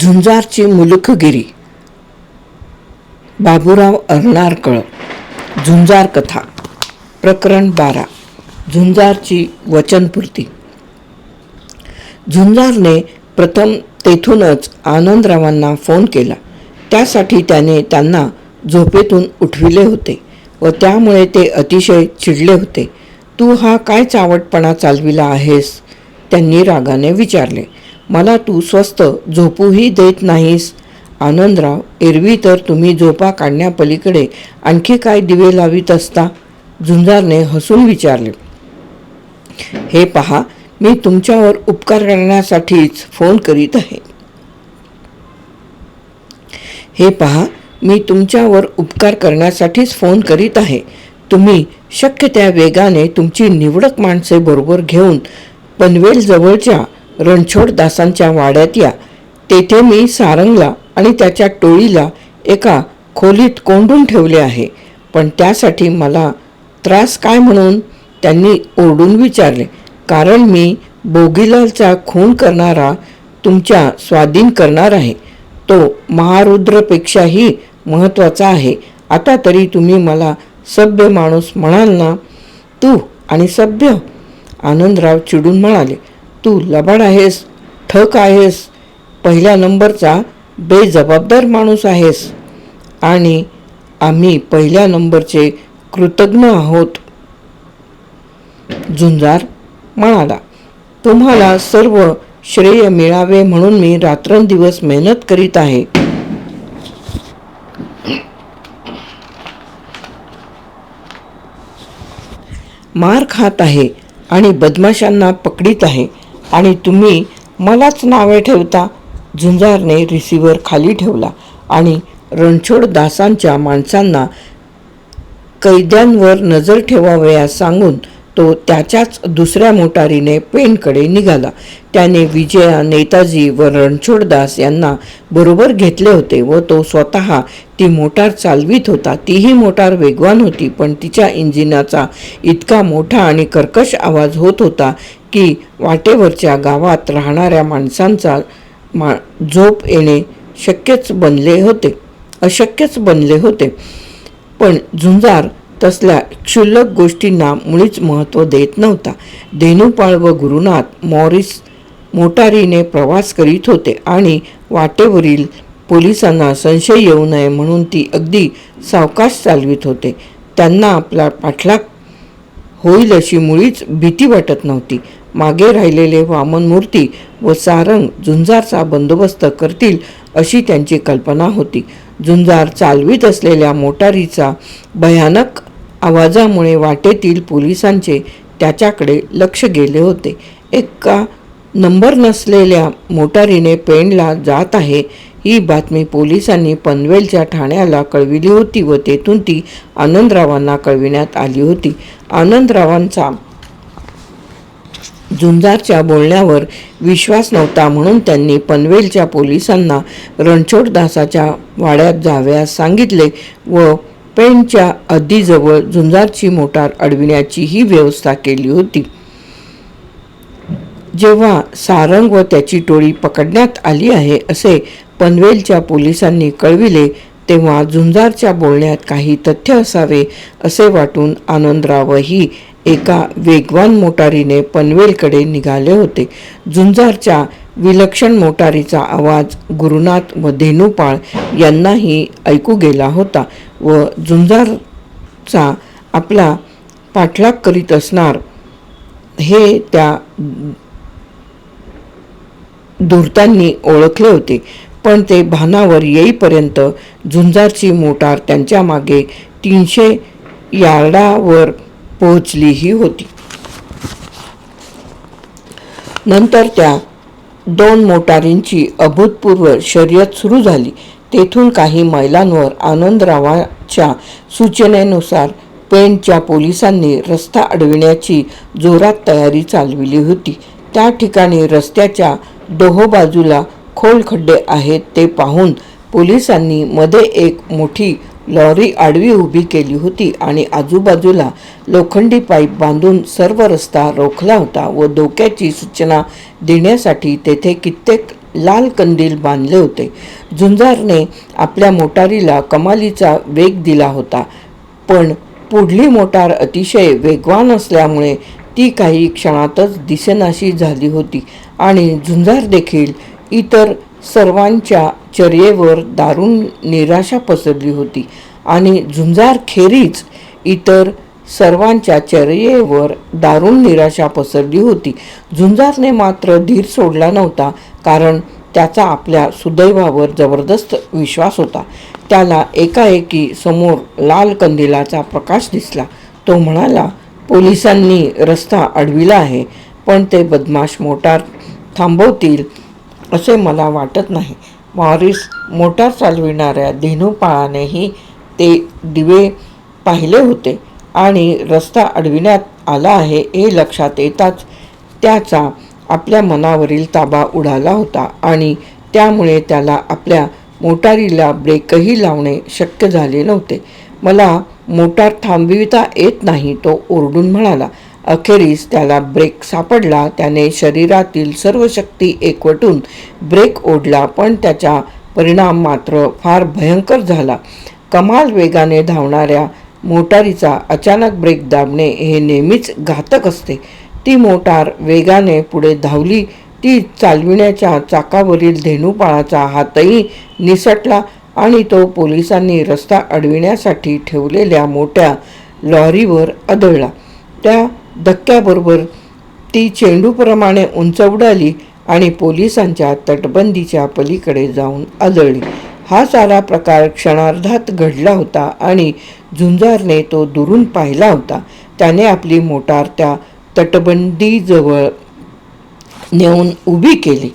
झुंजारची मुलुखगिरी. बाबूराव अर्नारकळ झुंजार कथा प्रकरण बारा झुंजारची वचनपूर्ती. झुंजारने प्रथम तेथूनच आनंदरावांना फोन केला. त्यासाठी त्याने त्यांना झोपेतून उठविले होते व त्यामुळे ते अतिशय चिडले होते. तू हा काय चावटपणा चालविला आहेस? त्यांनी रागाने विचारले. मला तू स्वस्त झोपूही देत नाहीस. आनंदराव एरवी तर तुम्ही झोपा काढण्यापलीकडे आणखी काय दिवे लावित असता? झुंजारने हसून विचारले. हे पहा मी तुमच्यावर उपकार करण्यासाठीच फोन करीत आहे. हे पहा मी तुमच्यावर उपकार करण्यासाठीच फोन करीत आहे. तुम्ही शक्य त्या वेगाने तुमची निवडक माणसे बरोबर घेऊन पनवेल जवळच्या रणछोडदासांच्या वाड्यात या. तेथे मी सारंगला आणि त्याच्या टोळीला एका खोलीत कोंडून ठेवले आहे. पण त्यासाठी मला त्रास काय म्हणून? त्यांनी ओरडून विचारले. कारण मी बोगीलालचा खून करणारा तुमच्या स्वाधीन करणार आहे. तो महारुद्रपेक्षाही महत्त्वाचा आहे. आता तरी तुम्ही मला सभ्य माणूस म्हणाल ना? तू आणि सभ्य? आनंदराव चिडून म्हणाले. तू लबाड आहेस ठक आहेस पहिल्या नंबरचा बेजबाबदार माणूस आहेस. आणि आम्ही पहिल्या नंबरचे कृतज्ञ आहोत. झुंजार म्हणाला तुम्हाला सर्व श्रेय मिळावे म्हणून मी रात्रंदिवस मेहनत करीत आहे. मार खात आहे आणि बदमाशांना पकडीत आहे. आणि तुम्ही मलाच नावे ठेवता. झुंजारने रिसिव्हर खाली ठेवला आणि रणछोड दासांच्या माणसांना कैद्यांवर नजर ठेवावयास सांगून तो त्याच्याच दुसऱ्या मोटारीने पेनकडे निघाला. त्याने विजया नेताजी व रणछोडदास यांना बरोबर घेतले होते व तो स्वतः ती मोटार चालवीत होता. तीही मोटार वेगवान होती पण तिच्या इंजिनाचा इतका मोठा आणि कर्कश आवाज होत होता की वाटेवरच्या गावात राहणाऱ्या माणसांचा मा झोप येणे शक्यच बनले होते अशक्यच बनले होते. पण झुंजार तसल्या क्षुल्लक गोष्टींना मुळीच महत्त्व देत नव्हता. धेनुपाळ व गुरुनाथ मॉरिस मोटारीने प्रवास करीत होते आणि वाटेवरील पोलिसांना संशय येऊ नये म्हणून ती अगदी सावकाश चालवित होते. त्यांना आपला पाठलाग होईल अशी मुळीच भीती वाटत नव्हती. मागे राहिलेले वामन मूर्ती व सारंग झुंजारचा बंदोबस्त करतील अशी त्यांची कल्पना होती. झुंजार चालवीत असलेल्या मोटारीचा भयानक आवाजामुळे वाटेतील पोलिसांचे त्याच्याकडे लक्ष गेले होते. एका नंबर नसलेल्या मोटारीने पेणला जात आहे ही बातमी पोलिसांनी पनवेलच्या ठाण्याला कळविली होती व तेथून ती आनंदरावांना कळविण्यात आली होती. आनंदरावांचा झुंजारच्या बोलण्यावर विश्वास नव्हता म्हणून त्यांनी पनवेलच्या पोलिसांना रणछोडदासाच्या वाड्यात जाव्यास सांगितले व पेणच्या अधीजवळ झुंजारची मोटार अडविण्याची ही व्यवस्था केली होती. जेव्हा सारंग व त्याची टोळी पकडण्यात आली आहे असे पनवेलच्या पोलिसांनी कळविले तेव्हा झुंजारच्या बोलण्यात काही तथ्य असावे असे वाटून आनंदरावही एका वेगवान मोटारीने पनवेलकडे निघाले होते. झुंजारच्या विलक्षण मोटारीचा आवाज गुरुनाथ व धेनुपाळ यांनाही ऐकू गेला होता व झुंजारचा आपला पाठलाग करीत असणार हे त्या धूर्तांनी ओळखले होते. पण ते भानावर येईपर्यंत झुंजारची मोटार त्यांच्या मागे तीनशे यार्डावर पोहोचलीही होती. नंतर त्या दोन मोटारींची अभूतपूर्व शर्यत सुरू झाली. तेथून काही मैलांवर आनंदरावाच्या सूचनेनुसार पेंटच्या पोलिसांनी रस्ता अडविण्याची जोरात तयारी चालविली होती. त्या ठिकाणी रस्त्याच्या दोहो बाजूला खोल खड्डे आहेत ते पाहून पोलिसांनी मध्ये एक मोठी लॉरी आडवी उभी केली होती आणि आजूबाजूला लोखंडी पाईप बांधून सर्व रस्ता रोखला होता व धोक्याची सूचना देण्यासाठी तेथे कित्येक लाल कंदील बांधले होते. झुंजारने आपल्या मोटारीला कमालीचा वेग दिला होता पण पुढली मोटार अतिशय वेगवान असल्यामुळे ती काही क्षणातच दिसेनाशी झाली होती आणि झुंजार देखील इतर सर्वांच्या चर्येवर दारुण निराशा पसरली होती आणि झुंजार खेरीज इतर सर्वांच्या चर्येवर दारुण निराशा पसरली होती. झुंजारने मात्र धीर सोडला नव्हता कारण त्याचा आपल्या सुदैवावर जबरदस्त विश्वास होता. त्याला एकाएकी समोर लाल कंदिलाचा प्रकाश दिसला. तो म्हणाला पोलिसांनी रस्ता अडविला आहे पण ते बदमाश मोटार थांबवतील असे मला वाटत नाही. मॉरिस मोटार चालविणाऱ्या धेनुपाळानेही ते दिवे पाहिले होते आणि रस्ता अडविण्यात आला आहे हे लक्षात येताच त्याचा आपल्या मनावरील ताबा उडाला होता आणि त्यामुळे त्याला आपल्या मोटारीला ब्रेकही लावणे शक्य झाले नव्हते. मला मोटार थांबविता येत नाही तो ओरडून म्हणाला. अखेरीस त्याला ब्रेक सापडला. त्याने शरीरातील सर्व शक्ती एकवटून ब्रेक ओढला पण त्याचा परिणाम मात्र फार भयंकर झाला. कमाल वेगाने धावणाऱ्या मोटारीचा अचानक ब्रेक दाबणे हे नेहमीच घातक असते. ती मोटार वेगाने पुढे धावली ती चालविण्याच्या चाकावरील धेनुपाळाचा हातही निसटला आणि तो पोलिसांनी रस्ता अडविण्यासाठी ठेवलेल्या मोठ्या लॉरीवर आदळला. त्या धक्क्याबरोबर ती चेंडूप्रमाणे उंच उडाली आणि पोलिसांच्या तटबंदीच्या पलीकडे जाऊन आदळली. हा सारा प्रकार क्षणार्धात घडला होता आणि झुंजारने तो दुरून पाहिला होता. त्याने आपली मोटार त्या तटबंदीजवळ नेऊन उभी केली.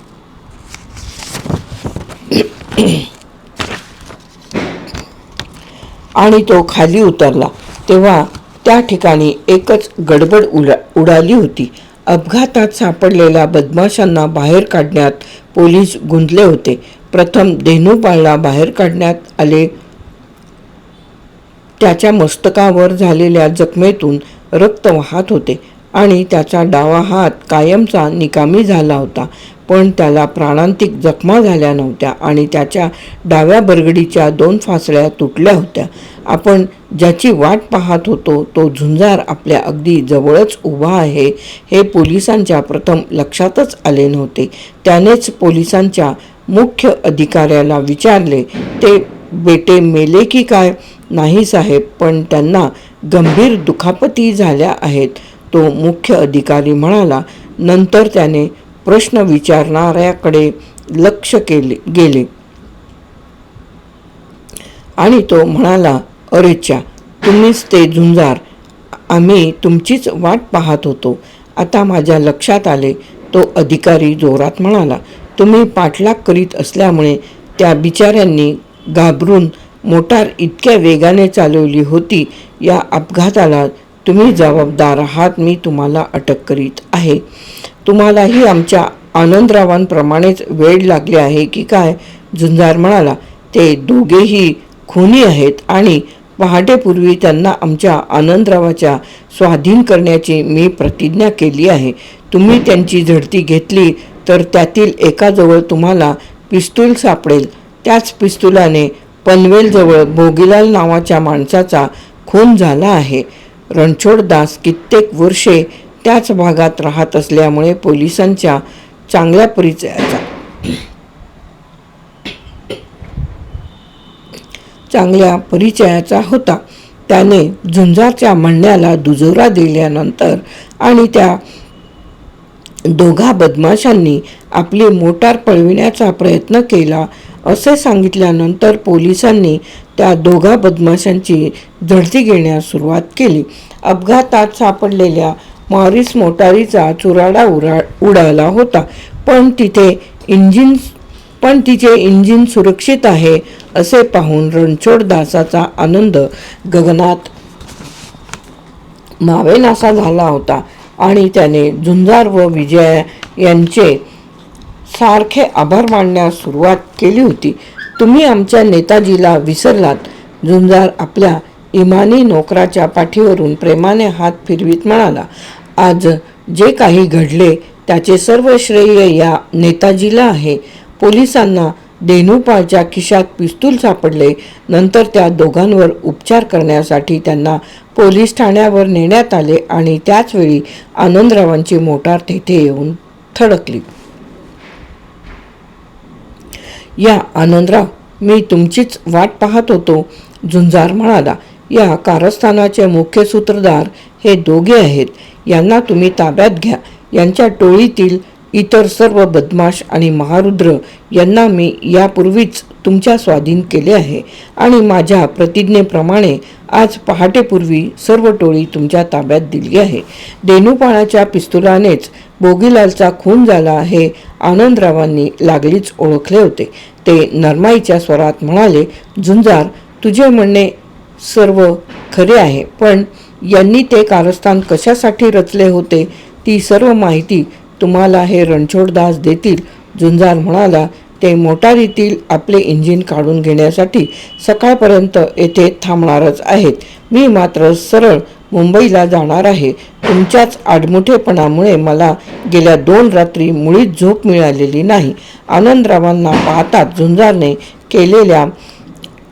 आणि तो खाली उतरला. तेव्हा त्या ठिकाणी एकच गडबड उडा उडाली होती. अपघातात सापडलेल्या बदमाशांना बाहेर काढण्यात पोलीस गुंतले होते. प्रथम धेनुपाळला बाहेर काढण्यात आले. त्याच्या मस्तकावर झालेल्या जखमेतून रक्त वाहत होते आणि त्याचा डावा हात कायमचा निकामी झाला होता. पण त्याला प्राणांतिक जखमा झाल्या नव्हत्या आणि त्याच्या डाव्या बरगडीच्या दोन फासळ्या तुटल्या होत्या. आपण ज्याची वाट पाहत होतो तो झुंजार आपल्या अगदी जवळच उभा आहे हे पोलिसांच्या प्रथम लक्षातच आले नव्हते. त्यानेच पोलिसांच्या मुख्य अधिकाऱ्याला विचारले ते बेटे मेले की काय? नाही साहेब पण त्यांना गंभीर दुखापती झाल्या आहेत. तो मुख्य अधिकारी म्हणाला. नंतर त्याने प्रश्न विचारणाऱ्याकडे लक्ष केले गेले. आणि तो म्हणाला अरेच्या तुम्हीच ते झुंजार. आम्ही तुमचीच वाट पाहत होतो. आता माझ्या लक्षात आले तो अधिकारी जोरात म्हणाला तुम्ही पाठलाग करीत असल्यामुळे त्या बिचाऱ्यांनी घाबरून मोटार इतक्या वेगाने चालवली होती या अपघाताला तुम्ही जबाबदार आहात मी तुम्हाला अटक करीत आहे. तुम्हालाही आमच्या आनंदरावांप्रमाणेच वेळ लागले आहे की काय? झुंजार म्हणाला ते दोघेही खुनी आहेत आणि पहाटेपूर्वी त्यांना आमच्या आनंदरावाच्या स्वाधीन करण्याची मी प्रतिज्ञा केली आहे. तुम्ही त्यांची झडती घेतली तर त्यातील एकाजवळ तुम्हाला पिस्तूल सापडेल. त्याच पिस्तुलाने पनवेलजवळ भोगीलाल नावाच्या माणसाचा खून झाला आहे. रणछोडदास कित्येक वर्षे त्याच भागात राहत असल्यामुळे पोलिसांच्या चांगल्या परिचयाचा चांगल्या परिचयाचा होता. त्याने झुंजारच्या म्हणण्याला दुजोरा दिल्यानंतर आणि त्या दोघा बदमाशांनी आपली मोटार पळविण्याचा प्रयत्न केला असे सांगितल्यानंतर पोलिसांनी त्या दोघा बदमाशांची झडती घेण्यास सुरुवात केली. अपघातात सापडलेल्या मॉरिस मोटारीचा चुराडा उरा उडाला होता. पण तिथे इंजिन पण तिचे इंजिन सुरक्षित आहे असे पाहून रणछोडदासाचा आनंद गगनात मावेनासा झाला होता. आणि त्याने झुंजार व विजय यांचे सारखे आभार मानण्यास सुरुवात केली होती. तुम्ही आमच्या नेताजीला विसरलात. झुंजार आपल्या इमानी नोकराच्या पाठीवरून प्रेमाने हात फिरवीत म्हणाला आज जे काही घडले त्याचे सर्व श्रेय या नेताजीला आहे. पोलिसांना देनूपाळच्या खिशात पिस्तूल सापडले. नंतर त्या दोघांवर उपचार करण्यासाठी त्यांना पोलीस ठाण्यावर नेण्यात आले आणि त्याचवेळी आनंदरावांची मोटार तेथे येऊन थडकली. या आनंदराव मी तुमचीच वाट पाहत होतो झुंजार म्हणाला. या कारस्थानाचे मुख्य सूत्रधार हे दोघे आहेत. यांना तुम्ही ताब्यात घ्या. यांच्या टोळीतील इतर सर्व बदमाश आणि महारुद्र यांना मी यापूर्वीच तुमच्या स्वाधीन केले आहे आणि माझ्या प्रतिज्ञेप्रमाणे आज पहाटेपूर्वी सर्व टोळी तुमच्या ताब्यात दिली आहे. देनुपाळाच्या पिस्तुलानेच बोगीलालचा खून झाला हे आनंदरावांनी लागलीच ओळखले होते. ते नरमाईच्या स्वरात म्हणाले झुंजार तुझे म्हणणे सर्व खरे आहे पण यांनी ते कारस्थान कशासाठी रचले होते? ती सर्व माहिती तुम्हाला हे रणछोडदास देतील. झुंजार म्हणाला ते मोटारीतील आपले इंजिन काढून घेण्यासाठी सकाळपर्यंत येथे थांबणारच आहेत. मी मात्र सरळ मुंबईला जाणार आहे. तुमच्याच आडमुठेपणामुळे मला गेल्या दोन रात्री मुळीच झोप मिळालेली नाही. आनंदरावांना पाहताच झुंजारने केलेल्या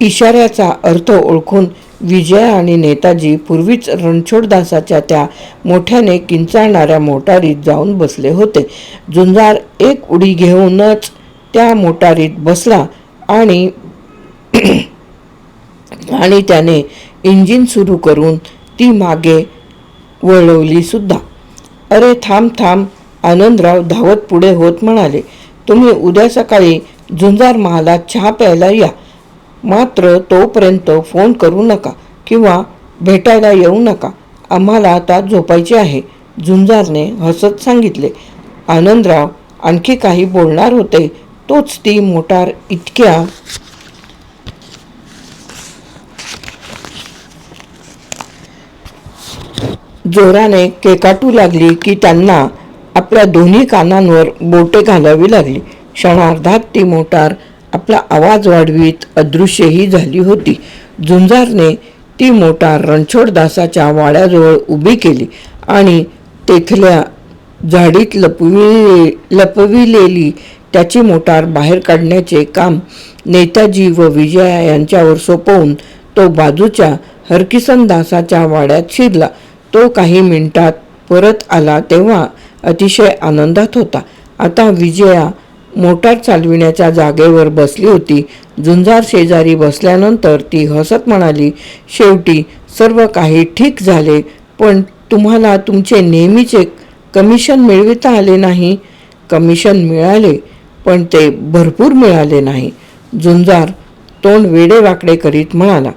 इशाऱ्याचा अर्थ ओळखून विजय आणि नेताजी पूर्वीच रणछोडदासाच्या त्या मोठ्याने किंचाळणाऱ्या मोटारीत जाऊन बसले होते. झुंजार एक उडी घेऊनच त्या मोटारीत बसला आणि आणि त्याने इंजिन सुरू करून ती मागे वळवली सुद्धा. अरे थांब थांब आनंदराव धावत पुढे होत म्हणाले. तुम्ही उद्या सकाळी झुंजार महाला चहा प्यायला या. मात्र तोपर्यंत फोन करू नका किंवा भेटायला येऊ नका. आम्हाला आता झोपायचे आहे. झुंजारने हसत सांगितले. आनंदराव आणखी काही बोलणार होते. तोच ती मोटार इतक्या जोराने केकाटू लागली की त्यांना आपल्या दोन्ही कानांवर बोटे घालावी लागली. क्षणार्धात ती मोटार आपला आवाज वाढवीत अदृश्यही झाली होती. झुंजारने ती मोटार रणछोडदासाच्या वाड्याजवळ उभी केली आणि तेथल्या झाडीत लपविले लपविलेली त्याची मोटार बाहेर काढण्याचे काम नेताजी व विजया यांच्यावर सोपवून तो बाजूच्या हरकिसन दासाच्या वाड्यात शिरला. तो काही मिनिटात परत आला तेव्हा अतिशय आनंदात होता. आता विजया मोटार चालविण्याच्या जागेवर बसली होती. झुंजार शेजारी बसल्यानंतर ती हसत म्हणाली शेवटी सर्व काही ठीक झाले पण तुम्हाला तुमचे नेहमीचे कमिशन मिळविता आले नाही. कमिशन मिळाले पण ते भरपूर मिळाले नाही झुंजार तोंड वेडेवाकडे करीत म्हणाला.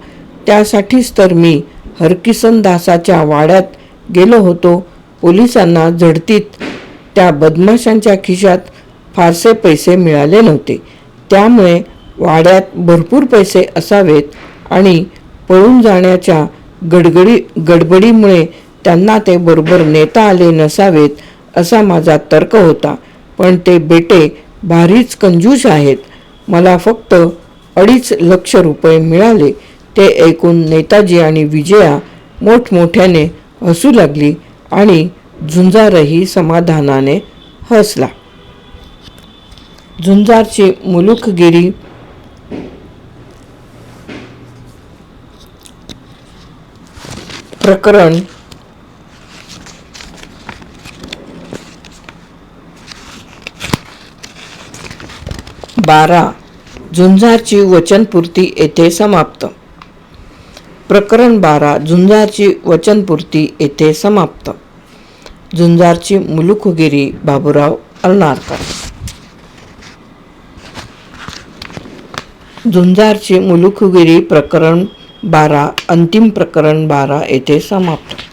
त्यासाठीच तर मी हरकिसन दासाच्या वाड्यात गेलो होतो. पोलिसांना झडतीत त्या बदमाशांच्या खिशात फारसे पैसे मिळाले नव्हते. त्यामुळे वाड्यात भरपूर पैसे असावेत आणि पळून जाण्याच्या गडगडी गडबडीमुळे त्यांना ते बरोबर नेता आले नसावेत असा माझा तर्क होता. पण ते बेटे भारीच कंजूस आहेत. मला फक्त अडीच लक्ष रुपये मिळाले. ते ऐकून नेताजी आणि विजया मोठमोठ्याने हसू लागली आणि झुंजारही समाधानाने हसला. झुंजारची मुलुखगिरी प्रकरण. बारा. झुंजारची वचनपूर्ती येथे समाप्त. प्रकरण बारा. झुंजारची वचनपूर्ती येथे समाप्त. झुंजारची मुलुखगिरी बाबूराव अलनारकर. झुंजारची मुलुखगिरी प्रकरण बारा अंतिम प्रकरण बारा येथे समाप्त.